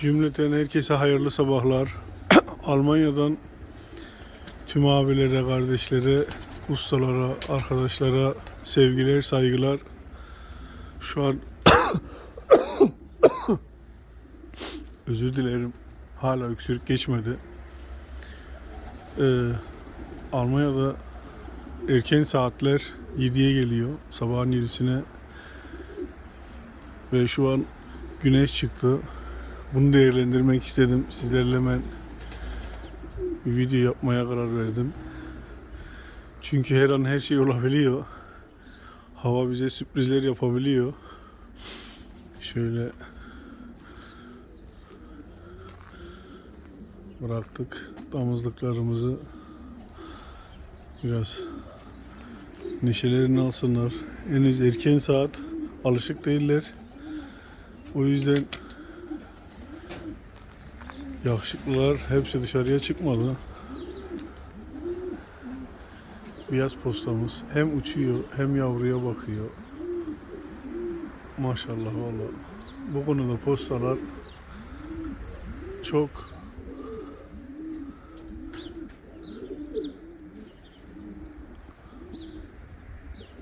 Cümleten herkese hayırlı sabahlar. Almanya'dan tüm abilere, kardeşlere, ustalara, arkadaşlara sevgiler, saygılar. Şu an özür dilerim. Hala öksürük geçmedi. Ee, Almanya'da erken saatler 7'ye geliyor. Sabahın 7'sine. Ve şu an güneş çıktı. Bunu değerlendirmek istedim. Sizlerle hemen bir video yapmaya karar verdim. Çünkü her an her şey olabiliyor. Hava bize sürprizler yapabiliyor. Şöyle bıraktık damızlıklarımızı biraz neşelerini alsınlar. Henüz erken saat alışık değiller. O yüzden yakışıklılar hepsi dışarıya çıkmadı. Beyaz postamız hem uçuyor hem yavruya bakıyor. Maşallah valla. Bu konuda postalar çok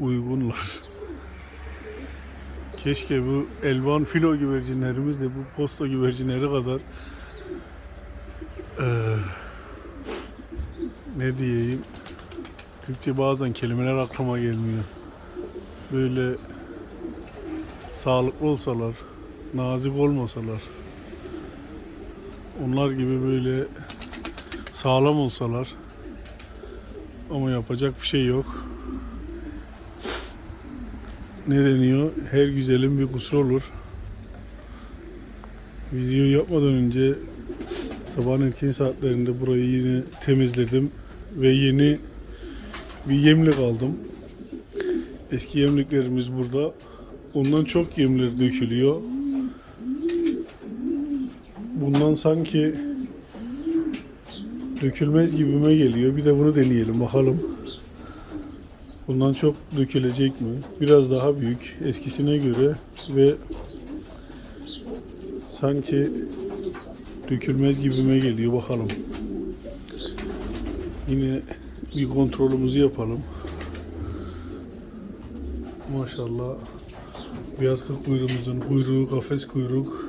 uygunlar. Keşke bu elvan filo güvercinlerimiz de bu posta güvercinleri kadar eee, ne diyeyim Türkçe bazen kelimeler aklıma gelmiyor. Böyle sağlıklı olsalar, nazik olmasalar, onlar gibi böyle sağlam olsalar ama yapacak bir şey yok. Ne deniyor? Her güzelin bir kusuru olur. Videoyu yapmadan önce sabahın erken saatlerinde burayı yine temizledim ve yeni bir yemlik aldım. Eski yemliklerimiz burada. Ondan çok yemler dökülüyor. Bundan sanki dökülmez gibime geliyor. Bir de bunu deneyelim bakalım. Bundan çok dökülecek mi? Biraz daha büyük eskisine göre ve sanki dökülmez gibime geliyor bakalım. Yine bir kontrolümüzü yapalım. Maşallah beyaz kız kuyruğumuzun kuyruğu kafes kuyruk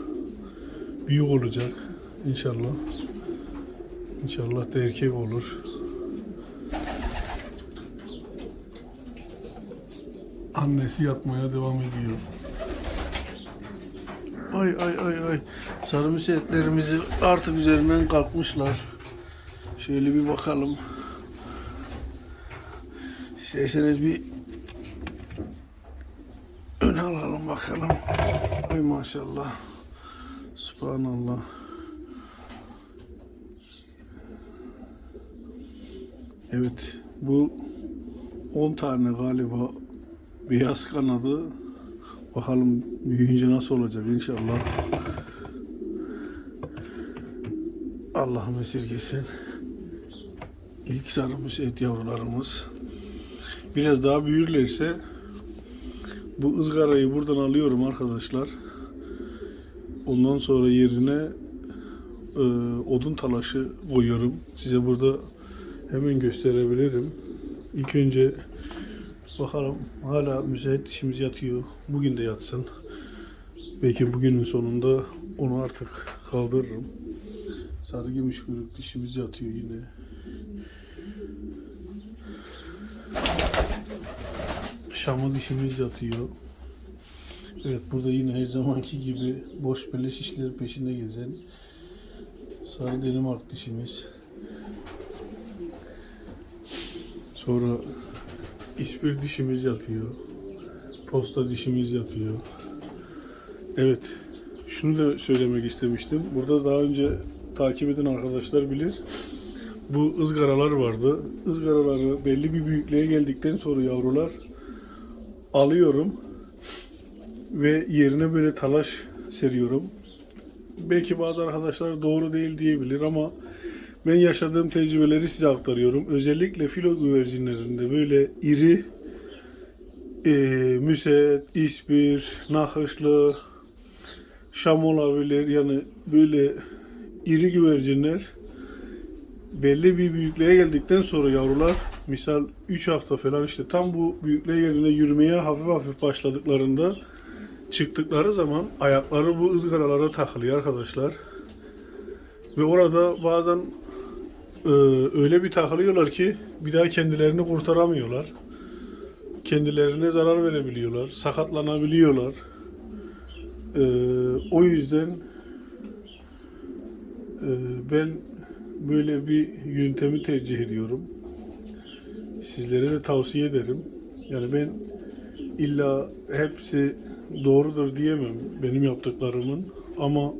büyük olacak inşallah. İnşallah da erkek olur. Annesi yatmaya devam ediyor. Ay ay ay ay. Sarımsı etlerimizi artık üzerinden kalkmışlar. Şöyle bir bakalım. İsterseniz bir ön alalım bakalım. Ay maşallah. Subhanallah. Evet bu 10 tane galiba beyaz kanadı. Bakalım büyüyünce nasıl olacak inşallah. Allah'ım esirgesin. İlk sarılmış et yavrularımız. Biraz daha büyürlerse bu ızgarayı buradan alıyorum arkadaşlar. Ondan sonra yerine e, odun talaşı koyuyorum. Size burada hemen gösterebilirim. İlk önce bakalım hala müsait dişimiz yatıyor. Bugün de yatsın. Belki bugünün sonunda onu artık kaldırırım. Sarı gümüş kuyruk dişimiz yatıyor yine. Şamı dişimiz yatıyor. Evet burada yine her zamanki gibi boş beleş işleri peşinde gezen sarı danimark dişimiz. Sonra ispir dişimiz yatıyor. Posta dişimiz yatıyor. Evet. Şunu da söylemek istemiştim. Burada daha önce takip eden arkadaşlar bilir. Bu ızgaralar vardı. Izgaraları belli bir büyüklüğe geldikten sonra yavrular alıyorum ve yerine böyle talaş seriyorum. Belki bazı arkadaşlar doğru değil diyebilir ama ben yaşadığım tecrübeleri size aktarıyorum. Özellikle filo güvercinlerinde böyle iri e, müset, ispir, nakışlı, Şam olabilir yani böyle iri güvercinler belli bir büyüklüğe geldikten sonra yavrular misal 3 hafta falan işte tam bu büyüklüğe geldiğinde yürümeye hafif hafif başladıklarında çıktıkları zaman ayakları bu ızgaralara takılıyor arkadaşlar. Ve orada bazen e, öyle bir takılıyorlar ki bir daha kendilerini kurtaramıyorlar. Kendilerine zarar verebiliyorlar, sakatlanabiliyorlar. E, o yüzden e, ben böyle bir yöntemi tercih ediyorum. Sizlere de tavsiye ederim. Yani ben illa hepsi doğrudur diyemem benim yaptıklarımın ama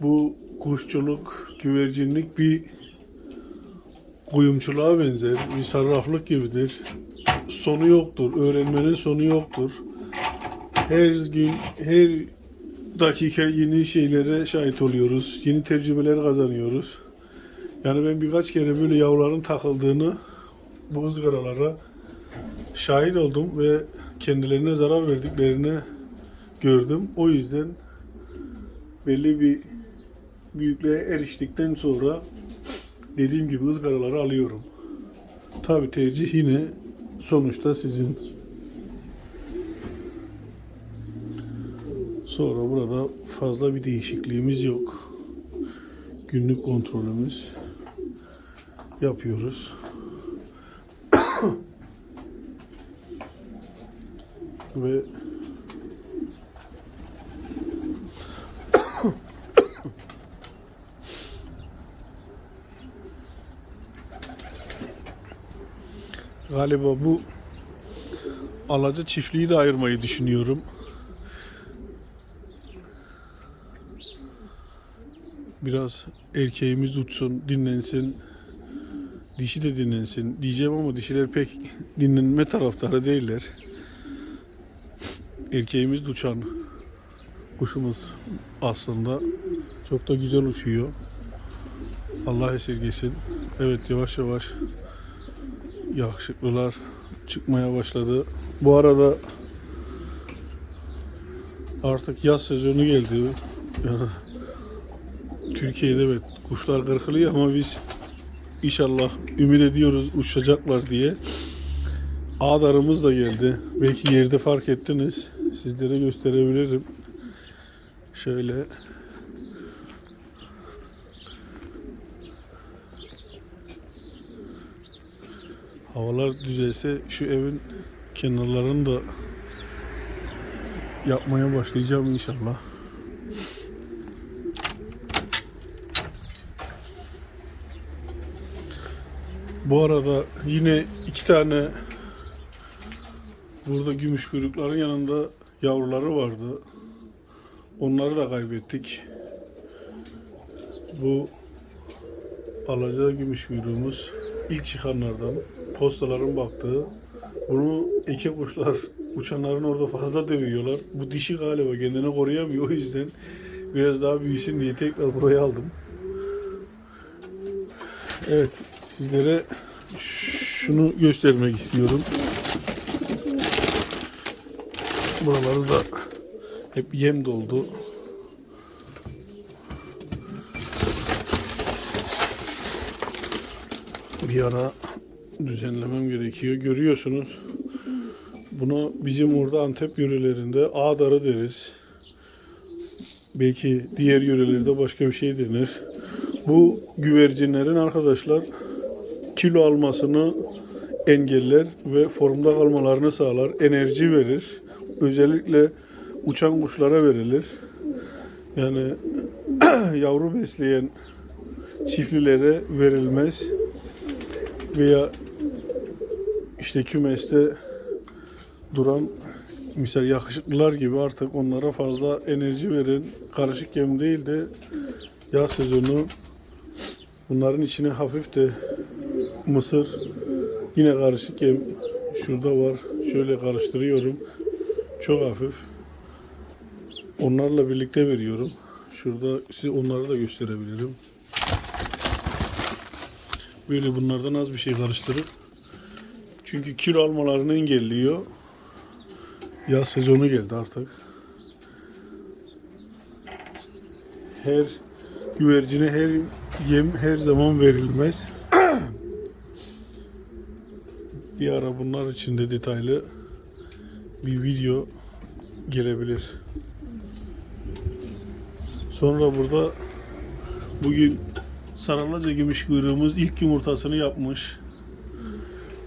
bu kuşçuluk, güvercinlik bir kuyumculuğa benzer, bir sarraflık gibidir. Sonu yoktur, öğrenmenin sonu yoktur. Her gün, her dakika yeni şeylere şahit oluyoruz, yeni tecrübeler kazanıyoruz. Yani ben birkaç kere böyle yavruların takıldığını bu ızgaralara şahit oldum ve kendilerine zarar verdiklerini gördüm. O yüzden belli bir büyüklüğe eriştikten sonra dediğim gibi ızgaraları alıyorum. Tabi tercih yine sonuçta sizin. Sonra burada fazla bir değişikliğimiz yok. Günlük kontrolümüz yapıyoruz. Ve galiba bu alaca çiftliği de ayırmayı düşünüyorum. Biraz erkeğimiz uçsun, dinlensin. Dişi de dinlensin diyeceğim ama dişiler pek dinlenme taraftarı değiller. Erkeğimiz uçan kuşumuz aslında çok da güzel uçuyor. Allah esirgesin. Evet yavaş yavaş yakışıklılar çıkmaya başladı. Bu arada artık yaz sezonu geldi. Türkiye'de evet kuşlar kırkılıyor ama biz inşallah ümit ediyoruz uçacaklar diye. Ağdarımız da geldi. Belki yerde fark ettiniz. Sizlere gösterebilirim. Şöyle havalar düzelse şu evin kenarlarını da yapmaya başlayacağım inşallah. Bu arada yine iki tane burada gümüş kuyrukların yanında yavruları vardı. Onları da kaybettik. Bu alaca gümüş kuyruğumuz ilk çıkanlardan. Postaların baktığı. Bunu eke kuşlar uçanların orada fazla dövüyorlar. Bu dişi galiba kendini koruyamıyor. O yüzden biraz daha büyüsün diye tekrar buraya aldım. Evet, sizlere şunu göstermek istiyorum. Buraları da hep yem doldu. Bir ara düzenlemem gerekiyor. Görüyorsunuz. Buna bizim orada Antep yörelerinde ağdarı deriz. Belki diğer yörelerde başka bir şey denir. Bu güvercinlerin arkadaşlar kilo almasını engeller ve formda kalmalarını sağlar. Enerji verir. Özellikle uçan kuşlara verilir. Yani yavru besleyen çiftlilere verilmez. Veya işte kümeste duran misal yakışıklılar gibi artık onlara fazla enerji verin. Karışık yem değil de yaz sezonu bunların içine hafif de mısır yine karışık yem şurada var. Şöyle karıştırıyorum. Çok hafif. Onlarla birlikte veriyorum. Şurada size onları da gösterebilirim. Böyle bunlardan az bir şey karıştırıp çünkü kilo almalarını engelliyor. Yaz sezonu geldi artık. her güvercine her yem her zaman verilmez. bir ara bunlar için de detaylı bir video gelebilir. Sonra burada bugün Saralaca gümüş kuyruğumuz ilk yumurtasını yapmış.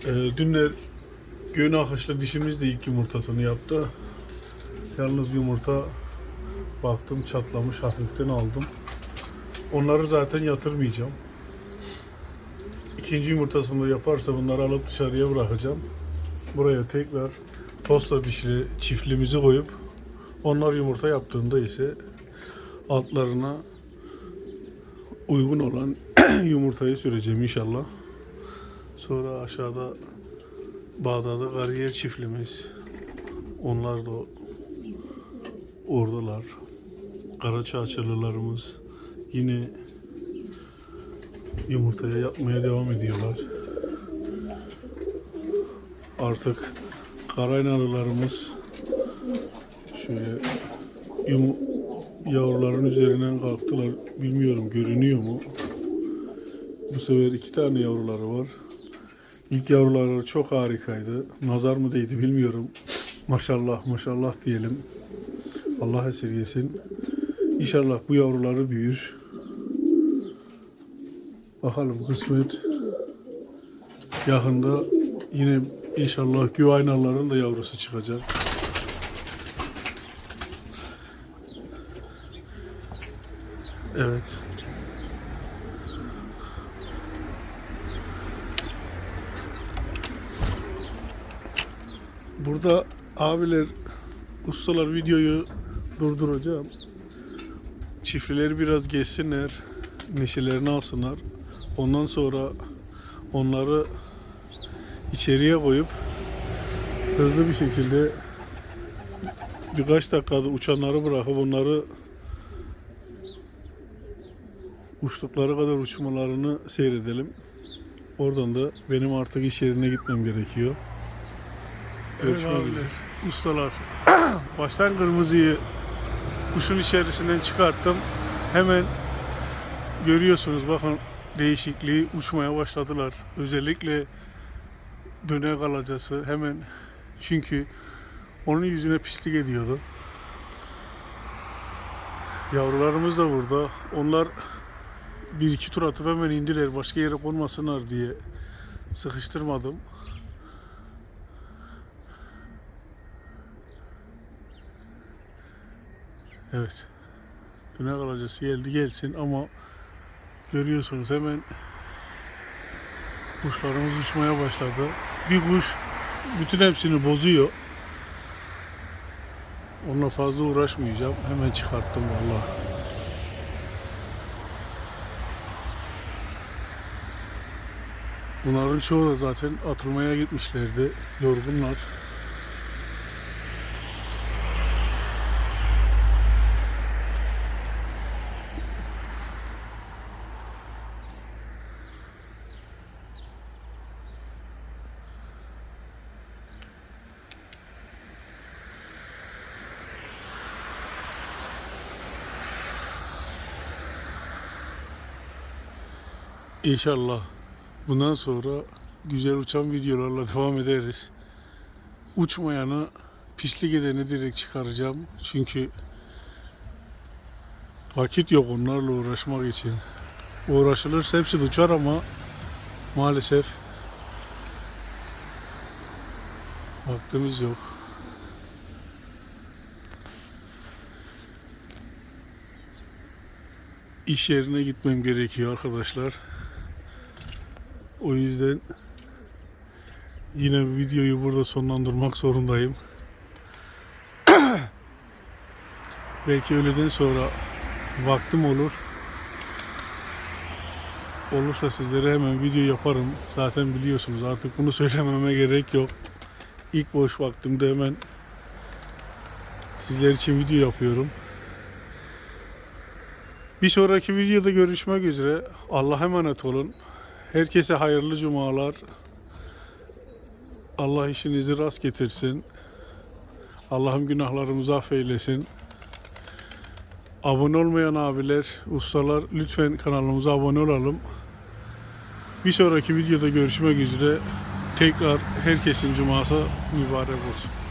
Ee, dünler Göğün akışlı dişimiz de ilk yumurtasını yaptı. Yalnız yumurta baktım çatlamış hafiften aldım. Onları zaten yatırmayacağım. İkinci yumurtasını da yaparsa bunları alıp dışarıya bırakacağım. Buraya tekrar posta dişli çiftliğimizi koyup onlar yumurta yaptığında ise altlarına uygun olan yumurtayı süreceğim inşallah. Sonra aşağıda Bağdat'ta kariyer çiftliğimiz. Onlar da oradalar. Karaçağçılılarımız yine yumurtaya yapmaya devam ediyorlar. Artık karaynalılarımız şöyle yumu, yavruların üzerinden kalktılar. Bilmiyorum görünüyor mu? Bu sefer iki tane yavruları var. İlk yavruları çok harikaydı. Nazar mı değdi bilmiyorum. Maşallah maşallah diyelim. Allah esirgesin. İnşallah bu yavruları büyür. Bakalım kısmet. Yakında yine inşallah güvaynaların da yavrusu çıkacak. Evet. Burada abiler, ustalar videoyu durduracağım. Çiftlileri biraz geçsinler, neşelerini alsınlar. Ondan sonra onları içeriye koyup hızlı bir şekilde birkaç dakikada uçanları bırakıp onları uçtukları kadar uçmalarını seyredelim. Oradan da benim artık iş yerine gitmem gerekiyor. Görüşmek. Ustalar. Baştan kırmızıyı kuşun içerisinden çıkarttım. Hemen görüyorsunuz bakın değişikliği uçmaya başladılar. Özellikle dönek alacası hemen çünkü onun yüzüne pislik ediyordu. Yavrularımız da burada. Onlar bir iki tur atıp hemen indiler. Başka yere konmasınlar diye sıkıştırmadım. Evet. Dönek alacası geldi gelsin ama görüyorsunuz hemen kuşlarımız uçmaya başladı. Bir kuş bütün hepsini bozuyor. Onunla fazla uğraşmayacağım. Hemen çıkarttım vallahi. Bunların çoğu da zaten atılmaya gitmişlerdi. Yorgunlar. İnşallah bundan sonra güzel uçan videolarla devam ederiz. Uçmayanı pislik edeni direkt çıkaracağım. Çünkü vakit yok onlarla uğraşmak için. Uğraşılırsa hepsi uçar ama maalesef vaktimiz yok. İş yerine gitmem gerekiyor arkadaşlar. O yüzden yine videoyu burada sonlandırmak zorundayım. Belki öğleden sonra vaktim olur. Olursa sizlere hemen video yaparım. Zaten biliyorsunuz artık bunu söylememe gerek yok. İlk boş vaktimde hemen sizler için video yapıyorum. Bir sonraki videoda görüşmek üzere. Allah'a emanet olun. Herkese hayırlı cumalar. Allah işinizi rast getirsin. Allah'ım günahlarımızı affeylesin. Abone olmayan abiler, ustalar lütfen kanalımıza abone olalım. Bir sonraki videoda görüşmek üzere. Tekrar herkesin cuması mübarek olsun.